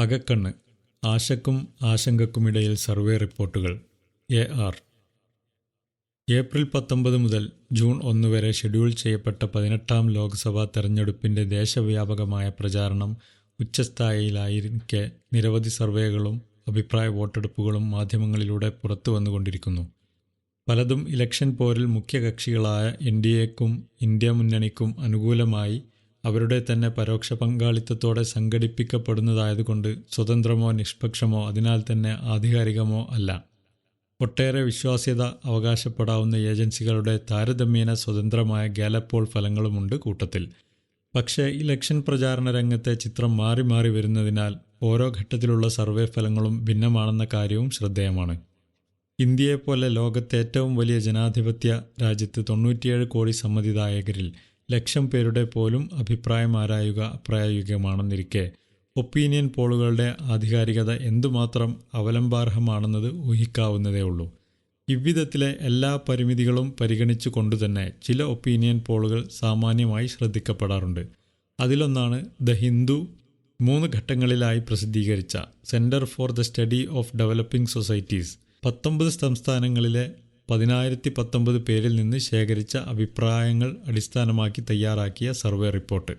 അകക്കണ്ണ്. ആശക്കും ആശങ്കക്കുമിടയിൽ സർവേ റിപ്പോർട്ടുകൾ. A R. ഏപ്രിൽ പത്തൊമ്പത് മുതൽ ജൂൺ ഒന്ന് വരെ ഷെഡ്യൂൾ ചെയ്യപ്പെട്ട പതിനെട്ടാം ലോക്സഭാ തെരഞ്ഞെടുപ്പിന്റെ ദേശവ്യാപകമായ പ്രചാരണം ഉച്ചസ്ഥായിലായിരിക്കെ നിരവധി സർവേകളും അഭിപ്രായ വോട്ടെടുപ്പുകളും മാധ്യമങ്ങളിലൂടെ പുറത്തു വന്നുകൊണ്ടിരിക്കുന്നു. പലതും ഇലക്ഷൻ പോരിൽ മുഖ്യകക്ഷികളായ എൻ ഡി എക്കും ഇന്ത്യ മുന്നണിക്കും അനുകൂലമായി അവരുടെ തന്നെ പരോക്ഷ പങ്കാളിത്തത്തോടെ സംഘടിപ്പിക്കപ്പെടുന്നതായതുകൊണ്ട് സ്വതന്ത്രമോ നിഷ്പക്ഷമോ അതിനാൽ തന്നെ ആധികാരികമോ അല്ല. ഒട്ടേറെ വിശ്വാസ്യത അവകാശപ്പെടാവുന്ന ഏജൻസികളുടെ താരതമ്യേന സ്വതന്ത്രമായ ഗാലപ്പോൾ ഫലങ്ങളുമുണ്ട് കൂട്ടത്തിൽ. പക്ഷേ ഇലക്ഷൻ പ്രചാരണ രംഗത്തെ ചിത്രം മാറി മാറി വരുന്നതിനാൽ ഓരോ ഘട്ടത്തിലുള്ള സർവേ ഫലങ്ങളും ഭിന്നമാണെന്ന കാര്യവും ശ്രദ്ധേയമാണ്. ഇന്ത്യയെപ്പോലെ ലോകത്തെ ഏറ്റവും വലിയ ജനാധിപത്യ രാജ്യത്ത് തൊണ്ണൂറ്റിയേഴ് കോടി സമ്മതിദായകരിൽ ലക്ഷം പേരുടെ പോലും അഭിപ്രായം ആരായുക പ്രായോഗികമാണെന്നിരിക്കെ ഒപ്പീനിയൻ പോളുകളുടെ ആധികാരികത എന്തുമാത്രം അവലംബാർഹമാണെന്നത് ഊഹിക്കാവുന്നതേ ഉള്ളൂ. ഇவ்விധത്തിലെ എല്ലാ പരിമിതികളും പരിഗണിച്ചു കൊണ്ടുതന്നെ ചില ഒപ്പീനിയൻ പോളുകൾ സാമാന്യമായി ശ്രദ്ധിക്കപ്പെടാറുണ്ട്. അതിലൊന്നാണ് ദ ഹിന്ദു മൂന്ന് ഘട്ടങ്ങളിലായി പ്രസിദ്ധീകരിച്ച centre for the study of developing societies. പത്തൊമ്പത് സംസ്ഥാനങ്ങളിലെ പതിനായിരത്തി പത്തൊമ്പത് പേരിൽ നിന്ന് ശേഖരിച്ച അഭിപ്രായങ്ങൾ അടിസ്ഥാനമാക്കി തയ്യാറാക്കിയ സർവേ റിപ്പോർട്ട്.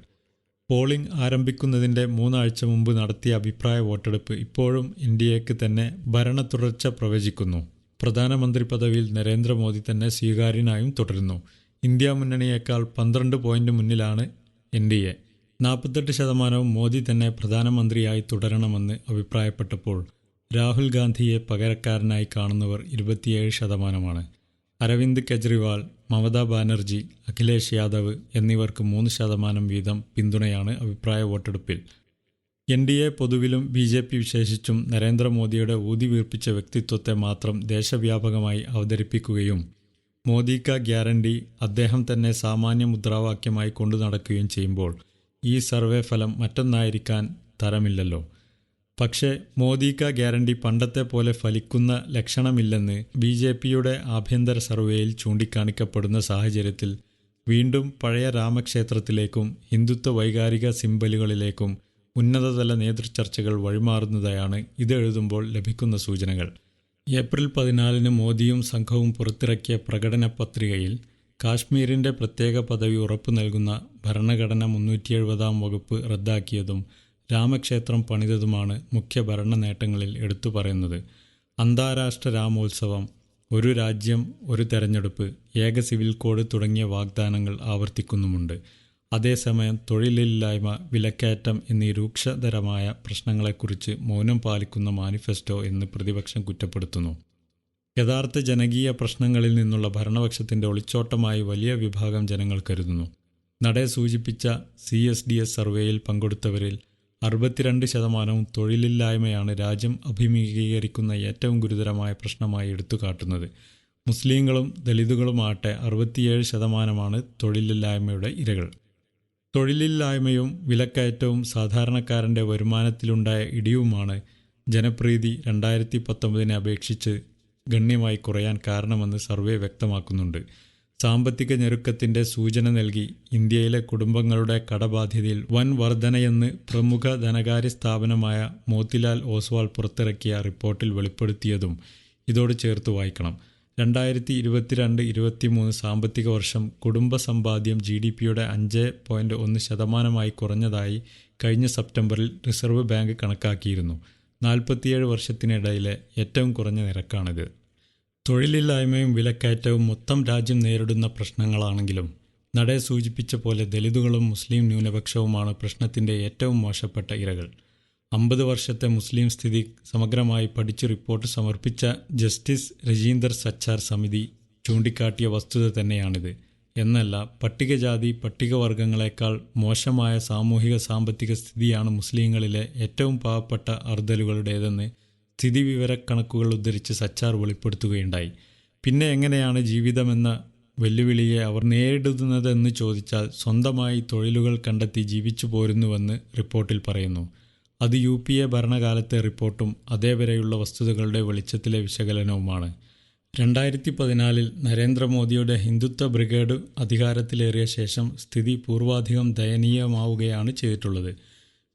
പോളിംഗ് ആരംഭിക്കുന്നതിന്റെ മൂന്നാഴ്ച മുമ്പ് നടത്തിയ അഭിപ്രായ വോട്ടെടുപ്പ് ഇപ്പോഴും ഇന്ത്യയ്ക്ക് തന്നെ ഭരണ തുടർച്ച പ്രവചിക്കുന്നു. പ്രധാനമന്ത്രി പദവിയിൽ നരേന്ദ്രമോദി തന്നെ സ്വീകാര്യനായും തുടരുന്നു. ഇന്ത്യ മുന്നണിയേക്കാൾ പന്ത്രണ്ട് പോയിന്റ് മുന്നിലാണ് എൻ ഡി എ. നാൽപ്പത്തെട്ട് ശതമാനവും മോദി തന്നെ പ്രധാനമന്ത്രിയായി തുടരണമെന്ന് അഭിപ്രായപ്പെട്ടപ്പോൾ രാഹുൽ ഗാന്ധിയെ പകരക്കാരനായി കാണുന്നവർ ഇരുപത്തിയേഴ് ശതമാനമാണ്. അരവിന്ദ് കെജ്രിവാൾ മമതാ ബാനർജി അഖിലേഷ് യാദവ് എന്നിവർക്ക് മൂന്ന് ശതമാനം വീതം പിന്തുണയാണ് അഭിപ്രായ വോട്ടെടുപ്പിൽ. എൻ ഡി എ പൊതുവിലും ബി ജെ പി വിശേഷിച്ചും നരേന്ദ്രമോദിയുടെ ഊതിവീർപ്പിച്ച വ്യക്തിത്വത്തെ മാത്രം ദേശവ്യാപകമായി അവതരിപ്പിക്കുകയും മോദി ക ഗ്യാരണ്ടി അദ്ദേഹം തന്നെ സാമാന്യ മുദ്രാവാക്യമായി കൊണ്ടു നടക്കുകയും ചെയ്യുമ്പോൾ ഈ സർവേ ഫലം മറ്റൊന്നായിരിക്കാൻ തരമില്ലല്ലോ. പക്ഷേ മോദി കാ ഗ്യാരണ്ടി പണ്ടത്തെ പോലെ ഫലിക്കുന്ന ലക്ഷണമില്ലെന്ന് ബി ജെ പിയുടെ ആഭ്യന്തര സർവേയിൽ ചൂണ്ടിക്കാണിക്കപ്പെടുന്ന സാഹചര്യത്തിൽ വീണ്ടും പഴയ രാമക്ഷേത്രത്തിലേക്കും ഹിന്ദുത്വ വൈകാരിക സിംബലുകളിലേക്കും ഉന്നതതല നേതൃചർച്ചകൾ വഴിമാറുന്നതായാണ് ഇത് എഴുതുമ്പോൾ ലഭിക്കുന്ന സൂചനകൾ. ഏപ്രിൽ പതിനാലിന് മോദിയും സംഘവും പുറത്തിറക്കിയ പ്രകടന പത്രികയിൽ കാശ്മീരിന്റെ പ്രത്യേക പദവി ഉറപ്പു നൽകുന്ന ഭരണഘടന മുന്നൂറ്റി എഴുപതാം വകുപ്പ് റദ്ദാക്കിയതും രാമക്ഷേത്രം പണിതതുമാണ് മുഖ്യ ഭരണ നേട്ടങ്ങളിൽ എടുത്തു പറയുന്നത്. അന്താരാഷ്ട്ര രാമോത്സവം ഒരു രാജ്യം ഒരു തെരഞ്ഞെടുപ്പ് ഏക സിവിൽ കോഡ് തുടങ്ങിയ വാഗ്ദാനങ്ങൾ ആവർത്തിക്കുന്നുമുണ്ട്. അതേസമയം തൊഴിലില്ലായ്മ വിലക്കയറ്റം എന്നീ രൂക്ഷതരമായ പ്രശ്നങ്ങളെക്കുറിച്ച് മൗനം പാലിക്കുന്ന മാനിഫെസ്റ്റോ എന്ന് പ്രതിപക്ഷം കുറ്റപ്പെടുത്തുന്നു. യഥാർത്ഥ ജനകീയ പ്രശ്നങ്ങളിൽ നിന്നുള്ള ഭരണപക്ഷത്തിന്റെ ഒളിച്ചോട്ടമായി വലിയ വിഭാഗം ജനങ്ങൾ കരുതുന്നു. നടയെ സൂചിപ്പിച്ച സി എസ് ഡി എസ് സർവേയിൽ പങ്കെടുത്തവരിൽ അറുപത്തിരണ്ട് ശതമാനവും തൊഴിലില്ലായ്മയാണ് രാജ്യം അഭിമുഖീകരിക്കുന്ന ഏറ്റവും ഗുരുതരമായ പ്രശ്നമായി എടുത്തുകാട്ടുന്നത്. മുസ്ലിങ്ങളും ദലിതുകളുമാകട്ടെ അറുപത്തിയേഴ് ശതമാനമാണ് തൊഴിലില്ലായ്മയുടെ ഇരകൾ. തൊഴിലില്ലായ്മയും വിലക്കയറ്റവും സാധാരണക്കാരന്റെ വരുമാനത്തിലുണ്ടായ ഇടിവുമാണ് ജനപ്രീതി രണ്ടായിരത്തി പത്തൊമ്പതിനെ അപേക്ഷിച്ച് ഗണ്യമായി കുറയാൻ കാരണമെന്ന് സർവേ വ്യക്തമാക്കുന്നുണ്ട്. സാമ്പത്തിക ഞെരുക്കത്തിന്റെ സൂചന നൽകി ഇന്ത്യയിലെ കുടുംബങ്ങളുടെ കടബാധ്യതയിൽ വൻ വർധനയെന്ന് പ്രമുഖ ധനകാര്യ സ്ഥാപനമായ മോത്തിലാൽ ഓസ്വാൾ പുറത്തിറക്കിയ റിപ്പോർട്ടിൽ വെളിപ്പെടുത്തിയതും ഇതോട് ചേർത്ത് വായിക്കണം. രണ്ടായിരത്തി ഇരുപത്തിരണ്ട് ഇരുപത്തിമൂന്ന് സാമ്പത്തിക വർഷം കുടുംബ സമ്പാദ്യം ജി ഡി പിയുടെ അഞ്ച് പോയിന്റ് ഒന്ന് ശതമാനമായി കുറഞ്ഞതായി കഴിഞ്ഞ സെപ്റ്റംബറിൽ റിസർവ് ബാങ്ക് കണക്കാക്കിയിരുന്നു. നാൽപ്പത്തിയേഴ് വർഷത്തിനിടയിലെ ഏറ്റവും കുറഞ്ഞ നിരക്കാണിത്. തൊഴിലില്ലായ്മയും വിലക്കയറ്റവും മൊത്തം രാജ്യം നേരിടുന്ന പ്രശ്നങ്ങളാണെങ്കിലും നടയെ സൂചിപ്പിച്ച പോലെ ദലിതുകളും മുസ്ലിം ന്യൂനപക്ഷവുമാണ് പ്രശ്നത്തിന്റെ ഏറ്റവും മോശപ്പെട്ട ഇരകൾ. അമ്പത് വർഷത്തെ മുസ്ലിം സ്ഥിതി സമഗ്രമായി പഠിച്ച് റിപ്പോർട്ട് സമർപ്പിച്ച ജസ്റ്റിസ് രജീന്ദർ സച്ചാർ സമിതി ചൂണ്ടിക്കാട്ടിയ വസ്തുത തന്നെയാണിത്. എന്നല്ല പട്ടികജാതി പട്ടികവർഗങ്ങളെക്കാൾ മോശമായ സാമൂഹിക സാമ്പത്തിക സ്ഥിതിയാണ് മുസ്ലിങ്ങളിലെ ഏറ്റവും പാവപ്പെട്ട അർദലുകളുടേതെന്ന് സ്ഥിതിവിവരക്കണക്കുകൾ ഉദ്ധരിച്ച് സച്ചാർ വെളിപ്പെടുത്തുകയുണ്ടായി. പിന്നെ എങ്ങനെയാണ് ജീവിതമെന്ന വെല്ലുവിളിയെ അവർ നേരിടുന്നതെന്ന് ചോദിച്ചാൽ സ്വന്തമായി തൊഴിലുകൾ കണ്ടെത്തി ജീവിച്ചു പോരുന്നുവെന്ന് റിപ്പോർട്ടിൽ പറയുന്നു. അത് യു പി എ ഭരണകാലത്തെ റിപ്പോർട്ടും അതേവരെയുള്ള വസ്തുതകളുടെ വെളിച്ചത്തിലെ വിശകലനവുമാണ്. രണ്ടായിരത്തി പതിനാലിൽ നരേന്ദ്രമോദിയുടെ ഹിന്ദുത്വ ബ്രിഗേഡ് അധികാരത്തിലേറിയ ശേഷം സ്ഥിതി പൂർവാധികം ദയനീയമാവുകയാണ് ചെയ്തിട്ടുള്ളത്.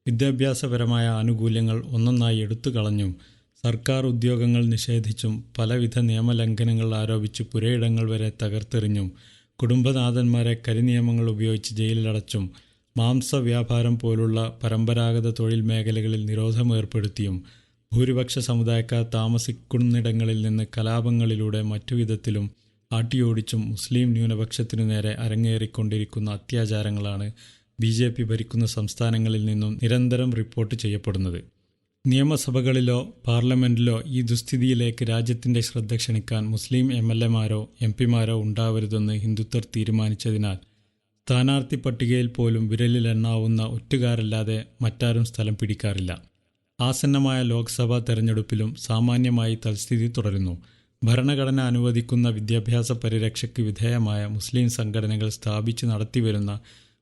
വിദ്യാഭ്യാസപരമായ ആനുകൂല്യങ്ങൾ ഒന്നൊന്നായി എടുത്തു കളഞ്ഞും സർക്കാർ ഉദ്യോഗങ്ങൾ നിഷേധിച്ചും പലവിധ നിയമലംഘനങ്ങൾ ആരോപിച്ച് പുരയിടങ്ങൾ വരെ തകർത്തെറിഞ്ഞും കുടുംബനാഥന്മാരെ കരിനിയമങ്ങൾ ഉപയോഗിച്ച് ജയിലിലടച്ചും മാംസവ്യാപാരം പോലുള്ള പരമ്പരാഗത തൊഴിൽ മേഖലകളിൽ നിരോധം ഏർപ്പെടുത്തിയും ഭൂരിപക്ഷ സമുദായക്കാർ താമസിക്കുന്നിടങ്ങളിൽ നിന്ന് കലാപങ്ങളിലൂടെ മറ്റു വിധത്തിലും ആട്ടിയോടിച്ചും മുസ്ലിം ന്യൂനപക്ഷത്തിനു നേരെ അരങ്ങേറിക്കൊണ്ടിരിക്കുന്ന അത്യാചാരങ്ങളാണ് ബി ഭരിക്കുന്ന സംസ്ഥാനങ്ങളിൽ നിന്നും നിരന്തരം റിപ്പോർട്ട് ചെയ്യപ്പെടുന്നത്. നിയമസഭകളിലോ പാർലമെന്റിലോ ഈ ദുസ്ഥിതിയിലേക്ക് രാജ്യത്തിന്റെ ശ്രദ്ധ ക്ഷണിക്കാൻ മുസ്ലിം എം എൽ എമാരോ എം പിമാരോ ഉണ്ടാവരുതെന്ന് ഹിന്ദുത്വർ തീരുമാനിച്ചതിനാൽ സ്ഥാനാർത്ഥി പട്ടികയിൽ പോലും വിരലിലെണ്ണാവുന്ന ഒറ്റുകാരല്ലാതെ മറ്റാരും സ്ഥലം പിടിക്കാറില്ല. ആസന്നമായ ലോക്സഭാ തെരഞ്ഞെടുപ്പിലും സാമാന്യമായി തൽസ്ഥിതി തുടരുന്നു. ഭരണഘടന അനുവദിക്കുന്ന വിദ്യാഭ്യാസ പരിരക്ഷയ്ക്ക് വിധേയമായ മുസ്ലിം സംഘടനകൾ സ്ഥാപിച്ച് നടത്തിവരുന്ന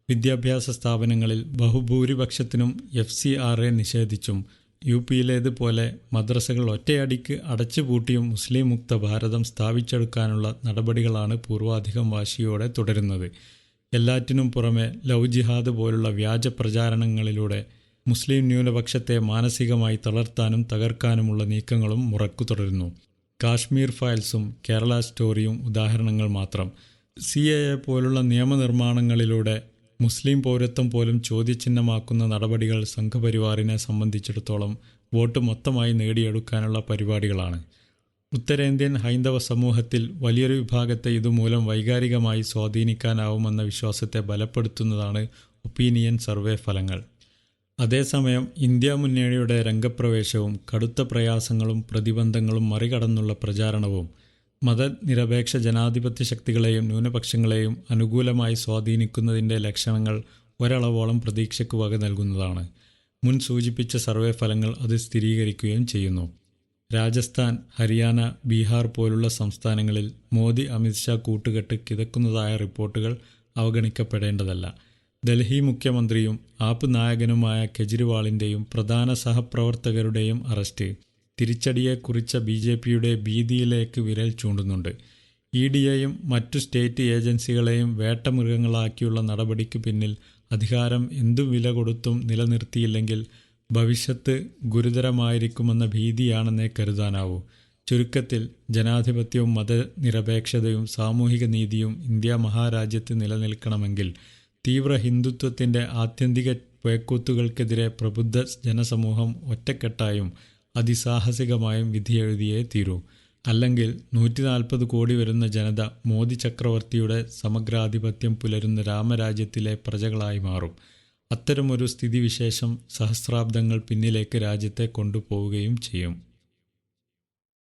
വിദ്യാഭ്യാസ സ്ഥാപനങ്ങളിൽ ബഹുഭൂരിപക്ഷത്തിനും എഫ് സി ആർ എ നിഷേധിച്ചും യു പിയിലേതുപോലെ മദ്രസകൾ ഒറ്റയടിക്ക് അടച്ചുപൂട്ടിയും മുസ്ലിം മുക്ത ഭാരതം സ്ഥാപിച്ചെടുക്കാനുള്ള നടപടികളാണ് പൂർവാധികം വാശിയോടെ തുടരുന്നത്. എല്ലാറ്റിനും പുറമെ ലവ് ജിഹാദ് പോലുള്ള വ്യാജ പ്രചാരണങ്ങളിലൂടെ മുസ്ലിം ന്യൂനപക്ഷത്തെ മാനസികമായി തളർത്താനും തകർക്കാനുമുള്ള നീക്കങ്ങളും മുറക്കു തുടരുന്നു. കാശ്മീർ ഫയൽസും കേരള സ്റ്റോറിയും ഉദാഹരണങ്ങൾ മാത്രം. സി എ പോലുള്ള നിയമനിർമ്മാണങ്ങളിലൂടെ മുസ്ലിം പൗരത്വം പോലും ചോദ്യചിഹ്നമാക്കുന്ന നടപടികൾ സംഘപരിവാറിനെ സംബന്ധിച്ചിടത്തോളം വോട്ട് മൊത്തമായി നേടിയെടുക്കാനുള്ള പരിപാടികളാണ്. ഉത്തരേന്ത്യൻ ഹൈന്ദവ സമൂഹത്തിൽ വലിയൊരു വിഭാഗത്തെ ഇതുമൂലം വൈകാരികമായി സ്വാധീനിക്കാനാവുമെന്ന വിശ്വാസത്തെ ബലപ്പെടുത്തുന്നതാണ് ഒപ്പീനിയൻ സർവേ ഫലങ്ങൾ. അതേസമയം ഇന്ത്യ മുന്നണിയുടെ രംഗപ്രവേശവും കടുത്ത പ്രയാസങ്ങളും പ്രതിബന്ധങ്ങളും മറികടന്നുള്ള പ്രചാരണവും മതനിരപേക്ഷ ജനാധിപത്യ ശക്തികളെയും ന്യൂനപക്ഷങ്ങളെയും അനുകൂലമായി സ്വാധീനിക്കുന്നതിന്റെ ലക്ഷണങ്ങൾ ഒരളവോളം പ്രതീക്ഷയ്ക്ക് വക നൽകുന്നതാണ്. മുൻ സൂചിപ്പിച്ച സർവേ ഫലങ്ങൾ അത് സ്ഥിരീകരിക്കുകയും ചെയ്യുന്നു. രാജസ്ഥാൻ ഹരിയാന ബീഹാർ പോലുള്ള സംസ്ഥാനങ്ങളിൽ മോദി അമിത്ഷാ കൂട്ടുകെട്ട് കിതക്കുന്നതായ റിപ്പോർട്ടുകൾ അവഗണിക്കപ്പെടേണ്ടതല്ല. ഡൽഹി മുഖ്യമന്ത്രിയും ആപ്പ് നായകനുമായ കെജ്രിവാളിന്റെയും പ്രധാന സഹപ്രവർത്തകരുടെയും അറസ്റ്റ്. തിരിച്ചടിയെ കുറിച്ച ബി ജെ പിയുടെ ഭീതിയിലേക്ക് വിരൽ ചൂണ്ടുന്നുണ്ട്. ഇ ഡിയെയും മറ്റു സ്റ്റേറ്റ് ഏജൻസികളെയും വേട്ടമൃഗങ്ങളാക്കിയുള്ള നടപടിക്ക് പിന്നിൽ അധികാരം എന്തു വില കൊടുത്തും നിലനിർത്തിയില്ലെങ്കിൽ ഭവിഷ്യത്ത് ഗുരുതരമായിരിക്കുമെന്ന ഭീതിയാണെന്നേ കരുതാനാവൂ. ചുരുക്കത്തിൽ ജനാധിപത്യവും മതനിരപേക്ഷതയും സാമൂഹിക നീതിയും ഇന്ത്യ മഹാരാജ്യത്ത് നിലനിൽക്കണമെങ്കിൽ തീവ്ര ഹിന്ദുത്വത്തിന്റെ ആത്യന്തിക പേക്കൂത്തുകൾക്കെതിരെ പ്രബുദ്ധ ജനസമൂഹം ഒറ്റക്കെട്ടായും അതിസാഹസികമായും വിധിയെഴുതിയേ തീരൂ. അല്ലെങ്കിൽ നൂറ്റി നാൽപ്പത് കോടി വരുന്ന ജനത മോദി ചക്രവർത്തിയുടെ സമഗ്രാധിപത്യം പുലരുന്ന രാമരാജ്യത്തിലെ പ്രജകളായി മാറും. അത്തരമൊരു സ്ഥിതിവിശേഷം സഹസ്രാബ്ദങ്ങൾ പിന്നിലേക്ക് രാജ്യത്തെ കൊണ്ടുപോവുകയും ചെയ്യും.